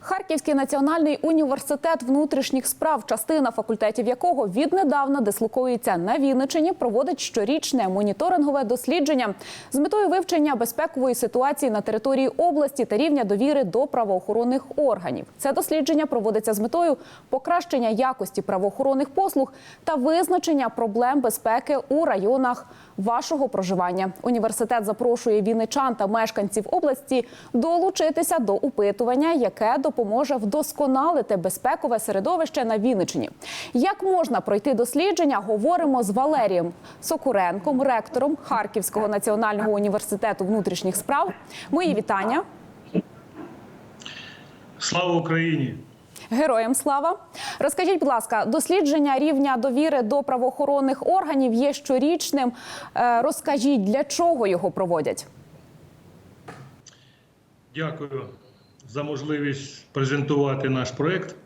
Харківський національний університет внутрішніх справ, частина факультетів якого віднедавна дислокується на Вінничині, проводить щорічне моніторингове дослідження з метою вивчення безпекової ситуації на території області та рівня довіри до правоохоронних органів. Це дослідження проводиться з метою покращення якості правоохоронних послуг та визначення проблем безпеки у районах вашого проживання. Університет запрошує вінничан та мешканців області долучитися до опитування, яке допоможе вдосконалити безпекове середовище на Вінничині. Як можна пройти дослідження? Говоримо з Валерієм Сокуренком, ректором Харківського національного університету внутрішніх справ. Мої вітання. Слава Україні! Героям слава! Розкажіть, будь ласка, дослідження рівня довіри до правоохоронних органів є щорічним. Е, Розкажіть, для чого його проводять? Дякую за можливість презентувати наш проект.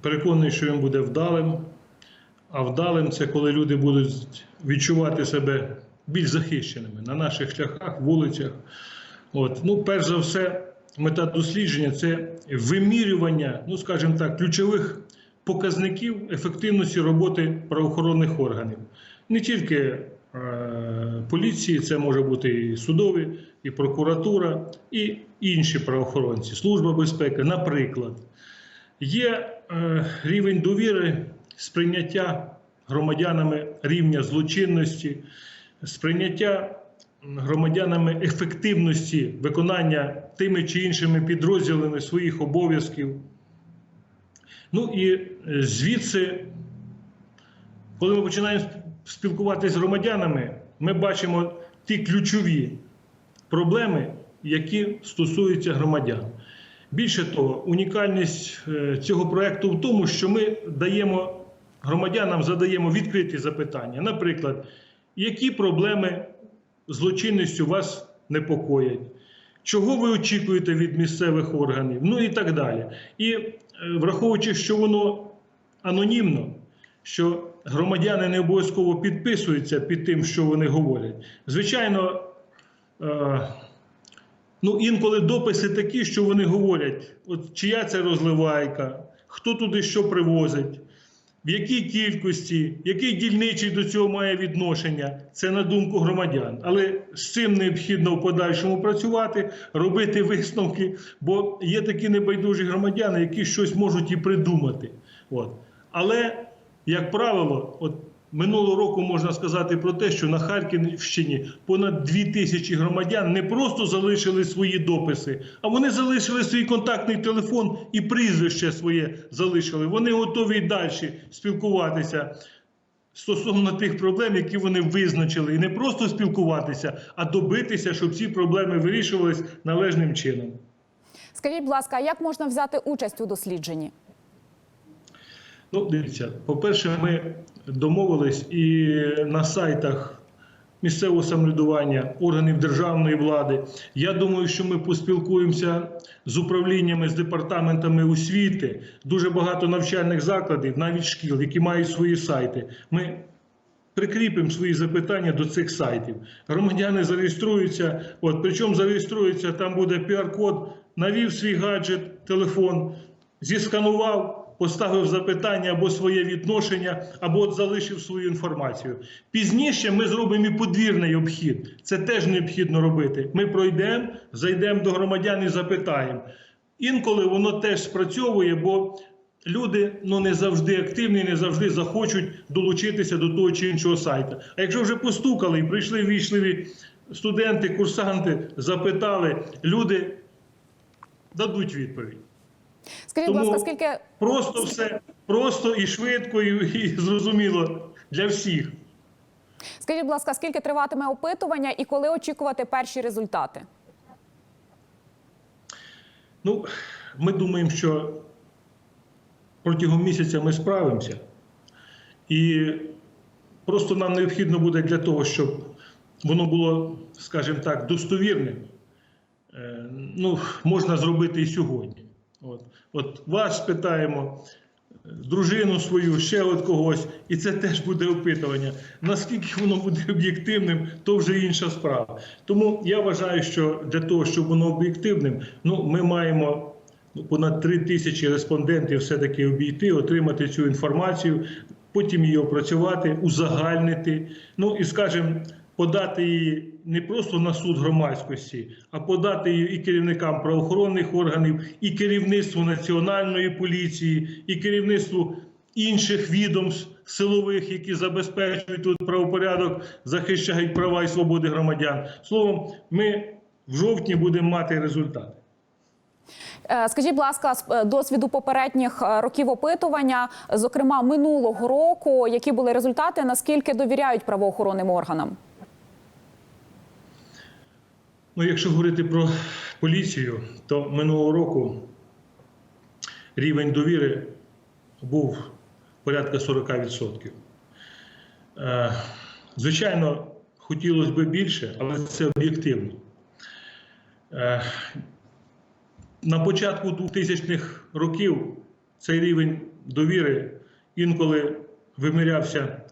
Переконаний, що він буде вдалим. А вдалим це коли люди будуть відчувати себе більш захищеними на наших шляхах, вулицях. От. Ну, перш за все, мета дослідження це вимірювання, ну скажімо так, ключових показників ефективності роботи правоохоронних органів. Не тільки е, поліції, це може бути і судові, і прокуратура, і інші правоохоронці, служба безпеки, наприклад. Є е, рівень довіри сприйняття громадянами рівня злочинності, сприйняття громадянами ефективності виконання тими чи іншими підрозділами своїх обов'язків. Ну і е, звідси, коли ми починаємо спілкуватися з громадянами, ми бачимо ті ключові проблеми, які стосуються громадян. Більше того, унікальність е, цього проекту в тому, що ми даємо громадянам задаємо відкриті запитання. Наприклад, які проблеми злочинністю вас непокоять? Чого ви очікуєте від місцевих органів? Ну і так далі. І е, враховуючи, що воно анонімно, що громадяни не обов'язково підписуються під тим, що вони говорять. Звичайно, е, Ну, інколи дописи такі, що вони говорять, от чия це розливайка, хто туди що привозить, в якій кількості, який дільничий до цього має відношення, це на думку громадян. Але з цим необхідно в подальшому працювати, робити висновки, бо є такі небайдужі громадяни, які щось можуть і придумати. От. Але, як правило, от Минулого року можна сказати про те, що на Харківщині понад 2 тисячі громадян не просто залишили свої дописи, а вони залишили свій контактний телефон і прізвище своє залишили. Вони готові далі спілкуватися стосовно тих проблем, які вони визначили, і не просто спілкуватися, а добитися, щоб ці проблеми вирішувались належним чином. Скажіть, будь ласка, а як можна взяти участь у дослідженні? Ну, дивіться, по-перше, ми домовились і на сайтах місцевого самоврядування, органів державної влади. Я думаю, що ми поспілкуємося з управліннями, з департаментами освіти. Дуже багато навчальних закладів, навіть шкіл, які мають свої сайти. Ми Прикріпимо свої запитання до цих сайтів. Громадяни зареєструються. От причому зареєструються, там буде QR-код, навів свій гаджет, телефон, зісканував, поставив запитання або своє відношення, або от залишив свою інформацію. Пізніше ми зробимо і подвірний обхід. Це теж необхідно робити. Ми пройдемо, зайдемо до громадян і запитаємо. Інколи воно теж спрацьовує, бо люди ну не завжди активні, не завжди захочуть долучитися до того чи іншого сайту. А якщо вже постукали і прийшли ввічливі студенти, курсанти, запитали, люди дадуть відповідь. Скажіть, будь ласка, скільки просто все просто і швидко, і, і зрозуміло для всіх. скажіть, будь ласка, скільки триватиме опитування і коли очікувати перші результати? Ну, ми думаємо, що протягом місяця ми справимося. І просто нам необхідно буде для того, щоб воно було, скажімо так, достовірним. Е, Ну, можна зробити і сьогодні. От, от вас питаємо, дружину свою, ще от когось, і це теж буде опитування. Наскільки воно буде об'єктивним, то вже інша справа. Тому я вважаю, що для того, щоб воно об'єктивним, ну, ми маємо понад 3 тисячі респондентів все-таки обійти, отримати цю інформацію, потім її опрацювати, узагальнити. Ну і скажімо, подати її не просто на суд громадськості, а подати її і керівникам правоохоронних органів, і керівництву національної поліції, і керівництву інших відомств силових, які забезпечують тут правопорядок, захищають права і свободи громадян. Словом, ми в жовтні будемо мати результати. Е, Скажіть, будь ласка, з е, досвіду попередніх е, років опитування, зокрема минулого року, які були результати, наскільки довіряють правоохоронним органам? Ну, якщо говорити про поліцію, то минулого року рівень довіри був порядка 40%. Е, Звичайно, хотілося б більше, але це об'єктивно. Е, На початку 2000-х років цей рівень довіри інколи вимірявся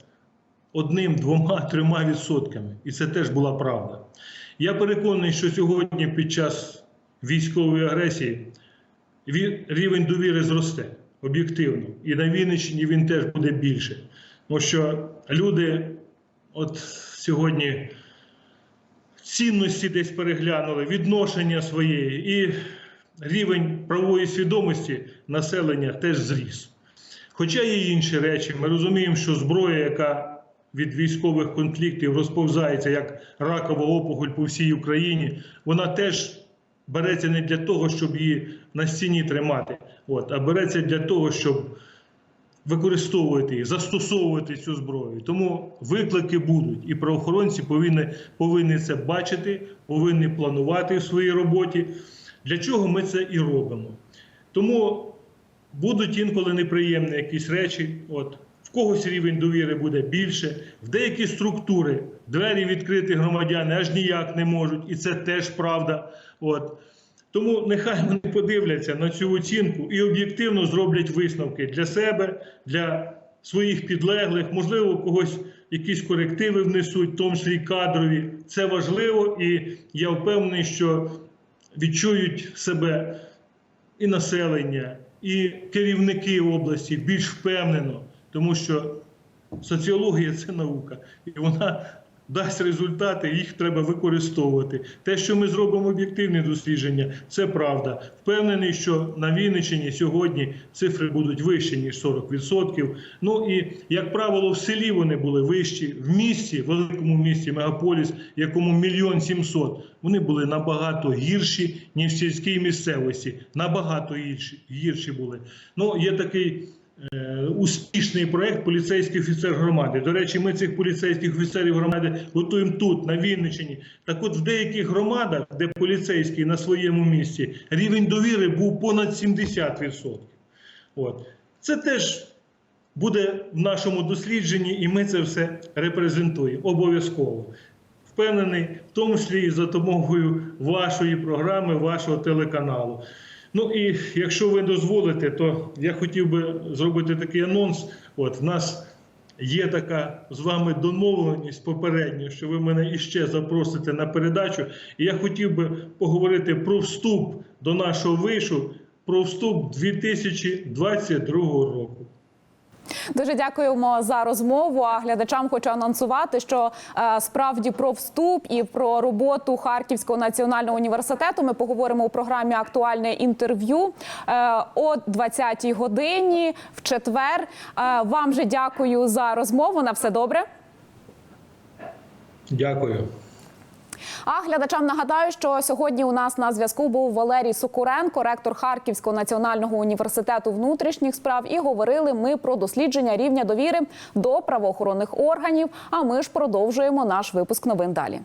одним, двома, трьома відсотками. І це теж була правда. Я переконаний, що сьогодні під час військової агресії рівень довіри зросте об'єктивно. І на Вінниччині він теж буде більше. Тому що люди от сьогодні цінності десь переглянули, відношення своєї, і рівень правової свідомості населення теж зріс. Хоча є інші речі, ми розуміємо, що зброя, яка від військових конфліктів розповзається як ракова опухоль по всій Україні, вона теж береться не для того, щоб її на стіні тримати, от, а береться для того, щоб використовувати її, застосовувати цю зброю. Тому виклики будуть, і правоохоронці повинні, повинні це бачити, повинні планувати в своїй роботі. Для чого ми це і робимо? Тому будуть інколи неприємні якісь речі. От в когось рівень довіри буде більше, в деякі структури двері відкрити громадяни аж ніяк не можуть, і це теж правда. От. Тому нехай вони подивляться на цю оцінку і об'єктивно зроблять висновки для себе, для своїх підлеглих, можливо, когось якісь корективи внесуть, в тому числі кадрові. Це важливо, і я впевнений, що відчують себе і населення, і керівники області більш впевнено, тому що соціологія це наука, і вона дасть результати, їх треба використовувати. Те, що ми зробимо об'єктивні дослідження, це правда. Впевнений, що на Вінниччині сьогодні цифри будуть вищі ніж 40%. Ну і як правило, в селі вони були вищі, в місті, в великому місті, мегаполіс, якому мільйон сімсот, вони були набагато гірші, ніж в сільській місцевості. Набагато гірші, гірші були. Ну, є такий успішний проект поліцейський офіцер громади. До речі, ми цих поліцейських офіцерів громади готуємо тут, на Вінниччині. Так от в деяких громадах, де поліцейський на своєму місці, рівень довіри був понад 70%. От. Це теж буде в нашому дослідженні, і ми це все репрезентуємо обов'язково. Впевнений, в тому числі і за допомогою вашої програми, вашого телеканалу. Ну і якщо ви дозволите, то я хотів би зробити такий анонс. От в нас є така з вами домовленість попередня, що ви мене іще запросите на передачу. І я хотів би поговорити про вступ до нашого вишу, про вступ 2022 року. Дуже дякуємо за розмову. А глядачам хочу анонсувати, що е, справді про вступ і про роботу Харківського національного університету ми поговоримо у програмі Актуальне інтерв'ю е, о 20-й годині в четвер. Е, вам же дякую за розмову. На все добре. Дякую. А глядачам нагадаю, що сьогодні у нас на зв'язку був Валерій Сокуренко, ректор Харківського національного університету внутрішніх справ. І говорили ми про дослідження рівня довіри до правоохоронних органів. А ми ж продовжуємо наш випуск новин далі.